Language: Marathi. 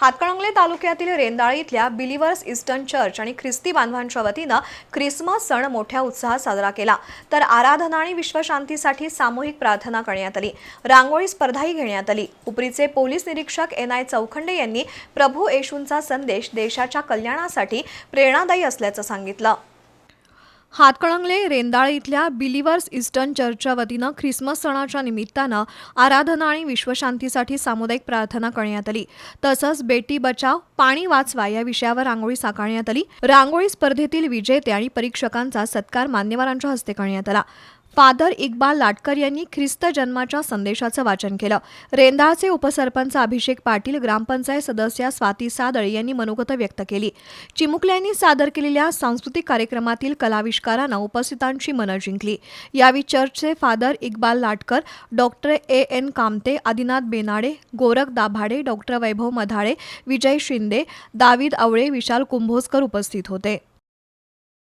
हातकणंगले तालुक्यातील रेंदाळी इथल्या बिलिव्हर्स ईस्टर्न चर्च आणि ख्रिस्ती बांधवांच्या वतीनं ख्रिसमस सण मोठ्या उत्साहात साजरा केला. तर आराधना आणि विश्वशांतीसाठी सामूहिक प्रार्थना करण्यात आली. रांगोळी स्पर्धाही घेण्यात आली. उपरीचे पोलीस निरीक्षक एन आय चौखंडे यांनी प्रभू येशूंचा संदेश देशाच्या कल्याणासाठी प्रेरणादायी असल्याचं सांगितलं. हातकणंगले रेंदाळ इथल्या बिलिव्हर्स इस्टर्न चर्चच्या वतीनं ख्रिसमस सणाच्या निमित्तानं आराधना आणि विश्वशांतीसाठी सामुदायिक प्रार्थना करण्यात आली. तसंच बेटी बचाव पाणी वाचवा या विषयावर रांगोळी साकारण्यात आली. रांगोळी स्पर्धेतील विजेते आणि परीक्षकांचा सत्कार मान्यवरांच्या हस्ते करण्यात आला. फादर इक्बाल लाटकर यांनी ख्रिस्त जन्माच्या संदेशाचं वाचन केलं. रेंदाळचे उपसरपंच अभिषेक पाटील ग्रामपंचायत सदस्या स्वाती सादळे यांनी मनोगत व्यक्त केली. चिमुकल्यांनी सादर केलेल्या सांस्कृतिक कार्यक्रमातील कलाविष्कारानं उपस्थितांची मनं जिंकली. यावेळी चर्चचे father Iqbal Latkar doctor A N Kamte Adinath Benade Gorakh Dabhade doctor Vaibhav Madhale Vijay Shinde David Awale Vishal Kumbhojkar उपस्थित होते.